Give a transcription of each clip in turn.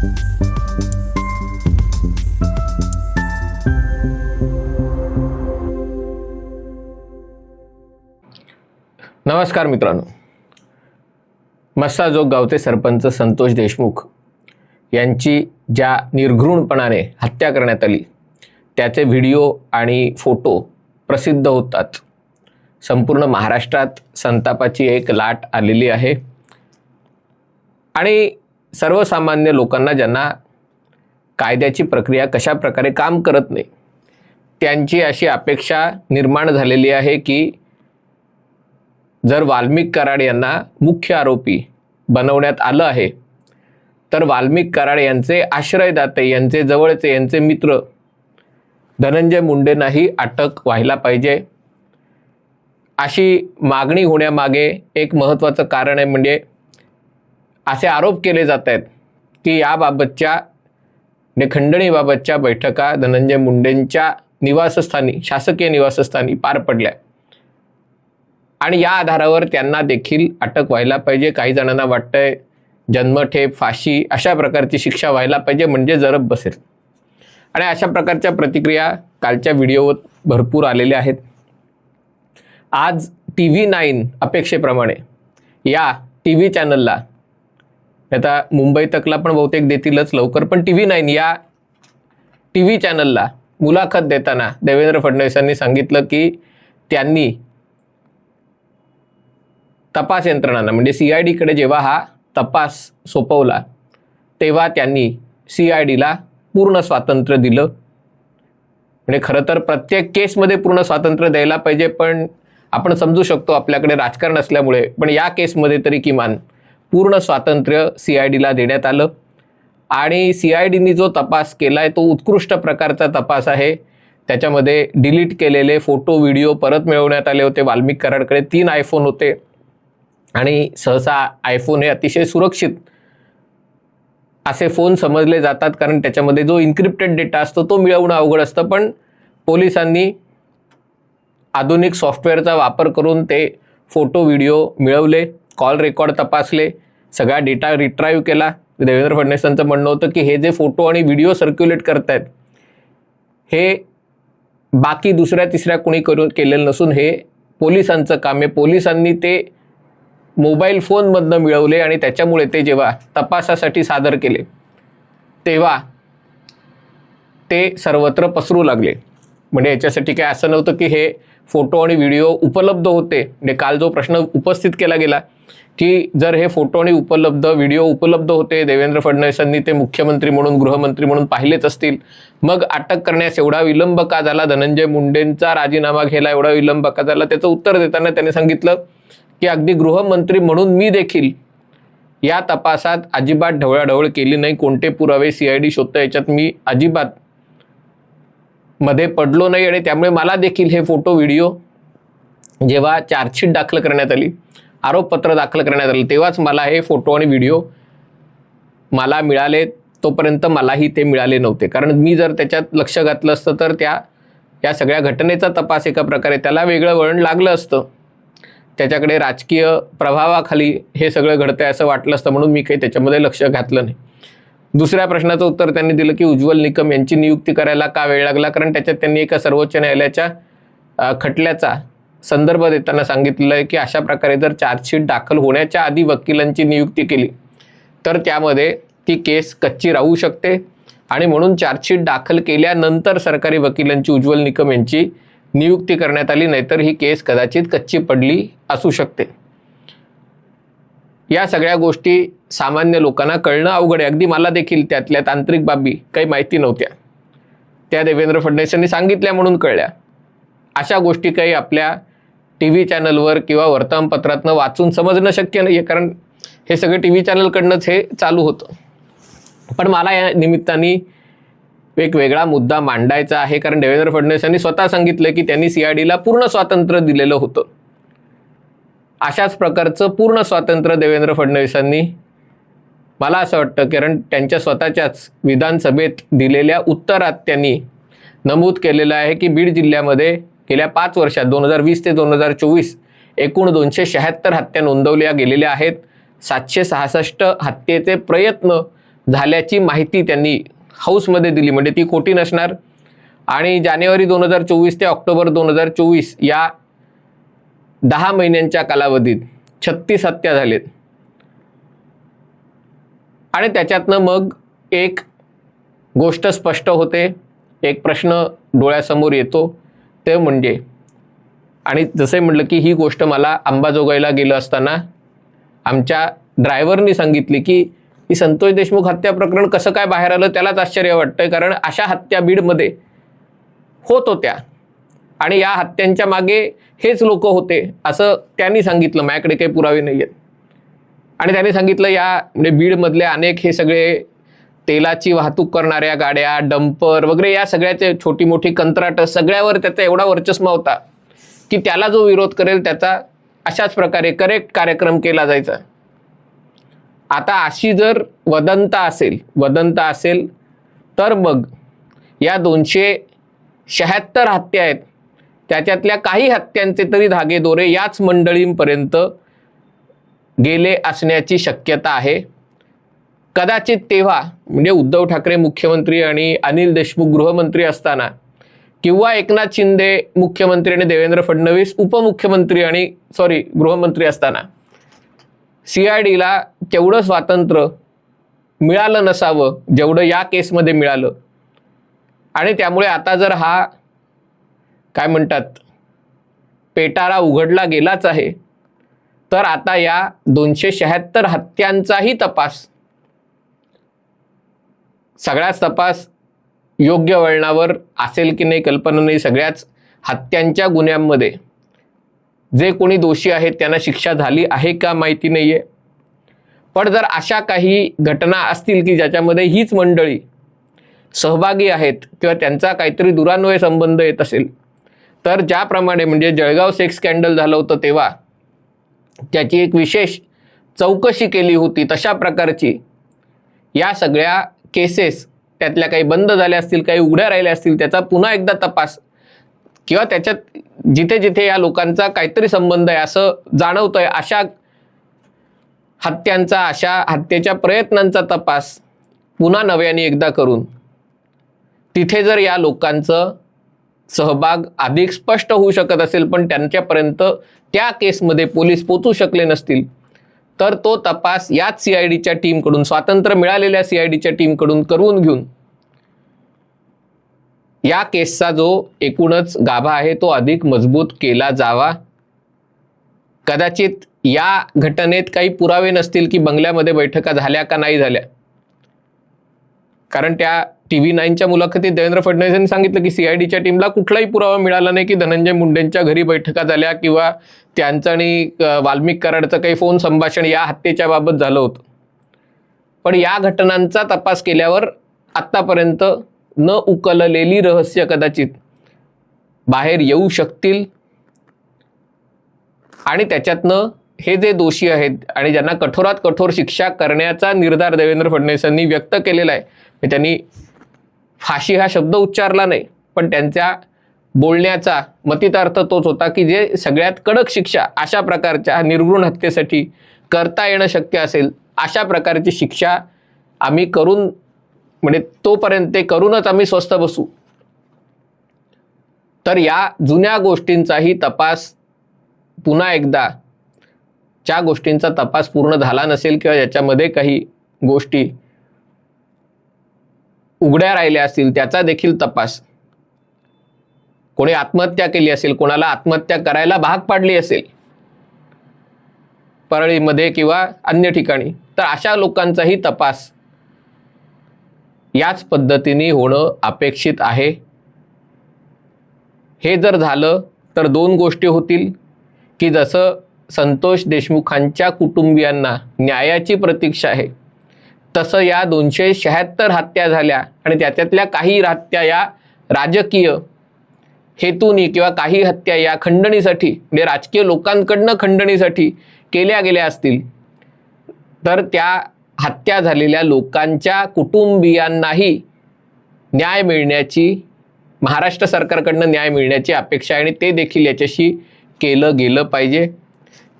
नमस्कार मित्रांनो. मस्साजोग गावचे सरपंच संतोष देशमुख यांची ज्या निर्घृणपणाने हत्या करण्यात आली त्याचे व्हिडिओ आणि फोटो प्रसिद्ध होतात. संपूर्ण महाराष्ट्रात संतापाची एक लाट आलेली आहे. आणि सर्वसामान्य लोकांना ज्यांना कायद्याची प्रक्रिया कशा प्रकारे काम करत नाही त्यांची अशी अपेक्षा निर्माण झालेली आहे की जर वाल्मिक कराड यांना मुख्य आरोपी बनवण्यात आलं आहे तर वाल्मिक कराड यांचे आश्रयदाते यांचे जवळचे यांचे मित्र धनंजय मुंडेंनाही अटक व्हायला पाहिजे. अशी मागणी होण्यामागे एक महत्त्वाचं कारण आहे म्हणजे असे आरोप केले जात आहेत की याबाबतच्या म्हणजे खंडणीबाबतच्या बैठका धनंजय मुंडेंच्या निवासस्थानी शासकीय निवासस्थानी पार पडल्या. आणि या आधारावर त्यांना देखील अटक व्हायला पाहिजे. काही जणांना वाटतंय जन्मठेप फाशी अशा प्रकारची शिक्षा व्हायला पाहिजे म्हणजे जरब बसेल. आणि अशा प्रकारच्या प्रतिक्रिया कालच्या व्हिडिओवर भरपूर आलेल्या आहेत. आज टी व्ही नाईन अपेक्षेप्रमाणे या टी व्ही चॅनलला आता मुंबई तकला पण बहुतेक देतीलच लवकर. पण टी व्ही नाईन या टी व्ही चॅनलला मुलाखत देताना देवेंद्र फडणवीसांनी सांगितलं की त्यांनी तपास यंत्रणांना म्हणजे सी आय डीकडे जेव्हा हा तपास सोपवला तेव्हा त्यांनी सी आय डीला पूर्ण स्वातंत्र्य दिलं. म्हणजे खरं तर प्रत्येक केसमध्ये पूर्ण स्वातंत्र्य द्यायला पाहिजे पण आपण समजू शकतो आपल्याकडे राजकारण असल्यामुळे पण या केसमध्ये तरी किमान पूर्ण स्वातंत्र्य सी आय डीला देण्यात आलं. आणि सी आय डीनी जो तपास केला आहे तो उत्कृष्ट प्रकारचा तपास आहे. त्याच्यामध्ये डिलीट केलेले फोटो व्हिडिओ परत मिळवण्यात आले होते वाल्मिक कराडकडे. तीन आयफोन होते. आणि सहसा आयफोन हे अतिशय सुरक्षित असे फोन समजले जातात कारण त्याच्यामध्ये जो इन्क्रिप्टेड डेटा असतो तो मिळवणं अवघड असतं. पण पोलिसांनी आधुनिक सॉफ्टवेअरचा वापर करून ते फोटो व्हिडिओ मिळवले. कॉल रेकॉर्ड तपासले सगळा डेटा रिट्राईव्ह केला. देवेंद्र फडणवीसांचं म्हणणं होतं की हे जे फोटो आणि व्हिडिओ सर्क्युलेट करतायत हे बाकी दुसऱ्या तिसऱ्या कोणी करून केलेलं नसून हे पोलिसांचं काम आहे. पोलिसांनी ते मोबाईल फोनमधनं मिळवले आणि त्याच्यामुळे ते जेव्हा तपासासाठी सादर केले तेव्हा ते सर्वत्र पसरू लागले. म्हणजे याच्यासाठी काय असं नव्हतं की हे फोटो आणि व्हिडिओ उपलब्ध होते. म्हणजे काल जो प्रश्न उपस्थित केला गेला की जर हे फोटो आणि उपलब्ध व्हिडिओ उपलब्ध होते देवेंद्र फडणवीसांनी ते मुख्यमंत्री म्हणून गृहमंत्री म्हणून पाहिलेच असतील मग अटक करण्यास एवढा विलंब का झाला? धनंजय मुंडेंचा राजीनामा घ्यायला एवढा विलंब का झाला? त्याचं उत्तर देताना त्याने सांगितलं की अगदी गृहमंत्री म्हणून मी देखील या तपासात अजिबात ढवळाढवळ केली नाही. कोणते पुरावे सी आय डी याच्यात मी अजिबात मध्ये पडलो नाही आणि त्यामुळे मला देखील हे फोटो व्हिडिओ जेव्हा चार्जशीट दाखल करण्यात आली आरोपपत्र दाखल करण्यात आलं तेव्हाच मला हे फोटो आणि व्हिडिओ मला मिळाले. तोपर्यंत मलाही ते मिळाले नव्हते. कारण मी जर त्याच्यात लक्ष घातलं असतं तर त्या या सगळ्या घटनेचा तपास एका प्रकारे त्याला वेगळं वळण लागलं असतं. त्याच्याकडे राजकीय प्रभावाखाली हे सगळं घडतंय असं वाटलं असतं म्हणून मी काही त्याच्यामध्ये लक्ष घातलं नाही. दुसऱ्या प्रश्नाचं उत्तर त्यांनी दिलं की उज्ज्वल निकम यांची नियुक्ती करायला का वेळ लागला? कारण त्याच्यात त्यांनी एका सर्वोच्च न्यायालयाच्या खटल्याचा संदर्भ देताना सांगितलेलं आहे की अशा प्रकारे जर चार्जशीट दाखल होण्याच्या आधी वकिलांची नियुक्ती केली तर त्यामध्ये ती केस कच्ची राहू शकते. आणि म्हणून चार्जशीट दाखल केल्यानंतर सरकारी वकिलांची उज्ज्वल निकम यांची नियुक्ती करण्यात आली नाहीतर ही केस कदाचित कच्ची पडली असू शकते. या सगळ्या गोष्टी सामान्य लोकांना कळणं अवघड आहे. अगदी मला देखील त्यातल्या तांत्रिक बाबी काही माहिती नव्हत्या. त्या देवेंद्र फडणवीसांनी सांगितल्या म्हणून कळल्या. अशा गोष्टी काही आपल्या टी व्ही चॅनलवर किंवा वर्तमानपत्रातनं वाचून समजणं शक्य नाही आहे कारण हे सगळं टी व्ही चॅनलकडनंच हे चालू होतं. पण मला या निमित्ताने एक वेगळा मुद्दा मांडायचा आहे कारण देवेंद्र फडणवीसांनी स्वतः सांगितलं की त्यांनी सी आय डीला पूर्ण स्वातंत्र्य दिलेलं होतं. अशाच प्रकारचं पूर्ण स्वातंत्र्य देवेंद्र फडणवीसांनी मला असं वाटतं कारण त्यांच्या स्वतःच्याच विधानसभेत दिलेल्या उत्तरात त्यांनी नमूद केलेलं आहे की बीड जिल्ह्यामध्ये गेल्या पाच वर्षात दोन हजार वीस ते दोन हजार चोवीस एकूण दोनशे शहात्तर हत्या नोंदवल्या गेलेल्या आहेत. सातशे सहासष्ट हत्येचे प्रयत्न झाल्याची माहिती त्यांनी हाऊसमध्ये दिली म्हणजे ती खोटी नसणार. आणि जानेवारी दोन हजार चोवीस ते ऑक्टोबर दोन हजार चोवीस या दहा महिन्यांच्या कालावधीत छत्तीस हत्या झालेत. आणि त्याच्यातनं मग एक गोष्ट स्पष्ट होते. एक प्रश्न डोळ्यासमोर येतो. ते म्हणजे आणि जसे म्हटलं की ही गोष्ट मला अंबाजोगाईला गेलो असताना आमच्या ड्रायव्हरनी सांगितली की ही संतोष देशमुख हत्या प्रकरण कसं काय बाहेर आलं त्यालाच आश्चर्य वाटतंय कारण अशा हत्या बीडमध्ये होत होत्या आणि या हत्यांच्या मागे हेच लोक होते असं त्यांनी सांगितलं. माझ्याकडे काही पुरावे नाही आहेत आणि त्यांनी सांगितलं या म्हणजे बीडमधले अनेक हे सगळे तेलाची वाहतूक करणाऱ्या गाड्या डंपर वगैरे या सगळ्याचे छोटी मोठी कंत्राट सगळ्यावर त्याचा एवढा वर्चस्व होता की त्याला जो विरोध करेल त्याचा अशाच प्रकारे करेक्ट कार्यक्रम केला जायचा. आता अशी जर वदंता असेल वदंता असेल तर मग या दोनशे शहात्तर हत्या आहेत त्याच्यातल्या काही हत्यांचे तरी धागेदोरे याच मंडळींपर्यंत गेले असण्याची शक्यता आहे. कदाचित तेव्हा म्हणजे उद्धव ठाकरे मुख्यमंत्री आणि अनिल देशमुख गृहमंत्री असताना किंवा एकनाथ शिंदे मुख्यमंत्री आणि देवेंद्र फडणवीस उपमुख्यमंत्री आणि सॉरी गृहमंत्री असताना सी आय डीला तेवढं स्वातंत्र्य मिळालं नसावं जेवढं या केसमध्ये मिळालं. आणि त्यामुळे आता जर हा काय म्हणतात? पेटारा उघडला गेलाच आहे. तर आता या दोनशे शहात्तर हत्यांचाही तपास. सगळ्याच तपास योग्य वळणावर असेल की नाही कल्पना नाही सगळ्याच हत्यांच्या गुन्ह्यांमध्ये. जे कोणी दोषी आहेत त्यांना शिक्षा झाली आहे का माहिती नाही आहे पण जर अशा काही घटना असतील की ज्याच्यामध्ये हीच मंडळी सहभागी आहेत किंवा त्यांचा काहीतरी दुरान्वय संबंध येत असेल तर ज्याप्रमाणे म्हणजे जळगाव सेक्स स्कॅन्डल झालं होतं तेव्हा त्याची एक विशेष चौकशी केली होती तशा प्रकारची. या सगळ्या केसेस त्यातल्या काही बंद झाल्या असतील काही उघड्या राहिल्या असतील त्याचा पुन्हा एकदा तपास किंवा त्याच्यात जिथे जिथे या लोकांचा काहीतरी संबंध आहे असं जाणवतंय अशा हत्यांचा अशा हत्येच्या प्रयत्नांचा तपास पुन्हा नव्याने एकदा करून तिथे जर या लोकांचं सहभाग अधिक स्पष्ट होऊ शकत असेल पण त्यांच्यापर्यंत त्या केसमध्ये पोलीस पोचू शकले नसतील. तर तो तपास याच सी आय डीच्या टीमकडून स्वातंत्र्य मिळालेल्या सी आय डीच्या टीमकडून करून घेऊन या केसचा जो एकूणच गाभा आहे तो अधिक मजबूत केला जावा. कदाचित या घटनेत काही पुरावे नसतील की बंगल्यामध्ये बैठका झाल्या का नाही झाल्या. कारण त्या टी व्ही नाईनच्या मुलाखतीत देवेंद्र फडणवीस यांनी सांगितलं की सीआयडीच्या टीमला कुठलाही पुरावा मिळाला नाही की धनंजय मुंडेंच्या घरी बैठका झाल्या किंवा त्यांचं आणि वाल्मिक कराडचं काही फोन संभाषण या हत्येच्या बाबत झालं होतं. पण या घटनांचा तपास केल्यावर आत्तापर्यंत न उकललेली रहस्य कदाचित बाहेर येऊ शकतील आणि त्याच्यातनं हे जे दोषी आहेत आणि ज्यांना कठोरात कठोर शिक्षा करण्याचा निर्धार देवेंद्र फडणवीसांनी व्यक्त केलेला आहे त्यांनी फाशी हा शब्द उच्चारला नाही पण त्यांच्या बोलण्याचा मतितार्थ तोच होता की जे सगळ्यात कडक शिक्षा अशा प्रकारच्या निर्गुण हत्येसाठी करता येणं शक्य असेल अशा प्रकारची शिक्षा आम्ही करून म्हणजे तोपर्यंत ते करूनच आम्ही स्वस्त बसू. तर या जुन्या गोष्टींचाही तपास पुन्हा एकदा ज्या गोष्टींचा तपास पूर्ण झाला नसेल किंवा ज्याच्यामध्ये काही गोष्टी उघड्या राहिल्या असतील त्याचा देखील तपास. कोणी आत्महत्या केली असेल कोणाला आत्महत्या करायला भाग पाडली असेल परळीमध्ये किंवा अन्य ठिकाणी तर अशा लोकांचाही तपास याच पद्धतीने होणं अपेक्षित आहे. हे जर झालं तर दोन गोष्टी होतील की जसं संतोष देशमुखांच्या कुटुंबियांना न्यायाची प्रतीक्षा आहे. तसं या दोनशे शहात्तर हत्या झाल्या आणि त्याच्यातल्या काही हत्या या राजकीय हेतूनी किंवा काही हत्या या खंडणीसाठी म्हणजे राजकीय लोकांकडनं खंडणीसाठी केल्या गेल्या असतील. तर त्या हत्या झालेल्या लोकांच्या कुटुंबियांनाही न्याय मिळण्याची महाराष्ट्र सरकारकडनं न्याय मिळण्याची अपेक्षा आहे आणि ते देखील याच्याशी केलं गेलं पाहिजे.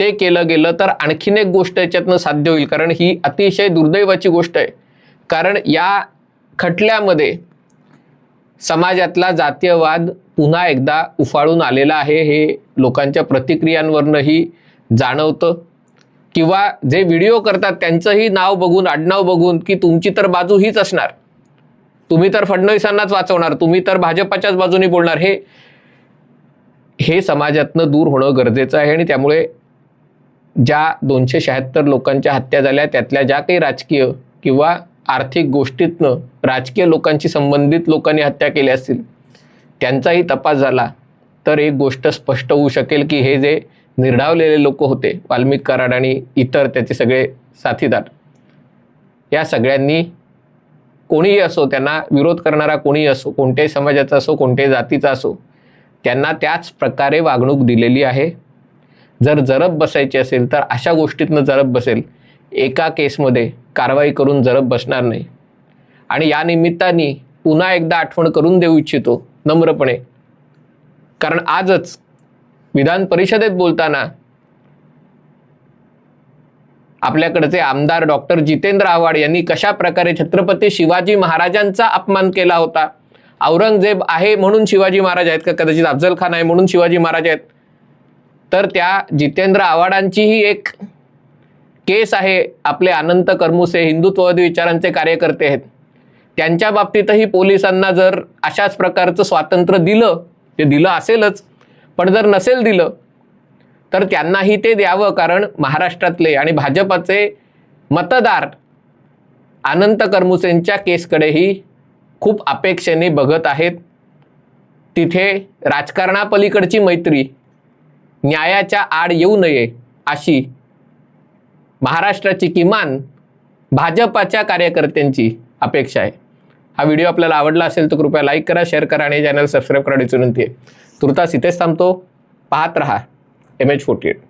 ते केलं गेलं तर आणखीन एक गोष्ट याच्यातनं साध्य होईल. कारण ही अतिशय दुर्दैवाची गोष्ट आहे. कारण या खटल्यामध्ये समाजातला जातीयवाद पुन्हा एकदा उफाळून आलेला आहे. हे लोकांच्या प्रतिक्रियांवरनंही जाणवतं. किंवा जे व्हिडिओ करतात त्यांचंही नाव बघून आडनाव बघून की तुमची तर बाजू हीच असणार. तुम्ही तर फडणवीसांनाच वाचवणार तुम्ही तर भाजपाच्याच बाजूने बोलणार. हे हे समाजातनं दूर होणं गरजेचं आहे आणि त्यामुळे ज्या दोनशे शहात्तर लोकांच्या हत्या झाल्या त्यातल्या ज्या काही राजकीय किंवा आर्थिक गोष्टीतनं राजकीय लोकांशी संबंधित लोकांनी हत्या केल्या असतील त्यांचाही तपास झाला तर एक गोष्ट स्पष्ट होऊ शकेल की हे जे निर्डावलेले लोक होते वाल्मिक कराड आणि इतर त्याचे सगळे साथीदार या सगळ्यांनी कोणीही असो त्यांना विरोध करणारा कोणीही असो कोणत्याही समाजाचा असो कोणत्याही जातीचा असो त्यांना त्याच प्रकारे वागणूक दिलेली आहे. जर जरब बसायची असेल तर अशा गोष्टीतनं जरब बसेल. एका केसमध्ये कारवाई करून जरब बसणार नाही. आणि या निमित्ताने पुन्हा एकदा आठवण करून देऊ इच्छितो नम्रपणे. कारण आजच विधान परिषदेत बोलताना आपल्याकडचे आमदार डॉक्टर जितेंद्र आव्हाड यांनी कशा प्रकारे छत्रपती शिवाजी महाराजांचा अपमान केला होता? औरंगजेब आहे म्हणून शिवाजी महाराज आहेत का? कदाचित अफजल खान आहे म्हणून शिवाजी महाराज आहेत. तर त्या जितेंद्र आव्हाडांचीही एक केस आहे आपले अनंत कर्मुसे हिंदुत्ववादी विचारांचे कार्यकर्ते आहेत. त्यांच्या बाबतीतही पोलिसांना जर अशाच प्रकारचं स्वातंत्र्य दिलं ते दिलं असेलच पण जर नसेल दिलं तर त्यांनाही ते द्यावं कारण महाराष्ट्रातले आणि भाजपाचे मतदार अनंत कर्मुसेंच्या केसकडेही खूप अपेक्षेने बघत आहेत. तिथे राजकारणापलीकडची मैत्री न्यायाच्या आड येऊ नये अशी महाराष्ट्राची किमान भाजपाच्या कार्यकर्त्यांची अपेक्षा आहे. हा व्हिडिओ आपल्याला आवडला असेल तर कृपया लाईक करा शेअर करा आणि चॅनल सबस्क्राईब करण्याची विनंती आहे. तुर्तास इथेच थांबतो. पाहत रहा. M H forty eight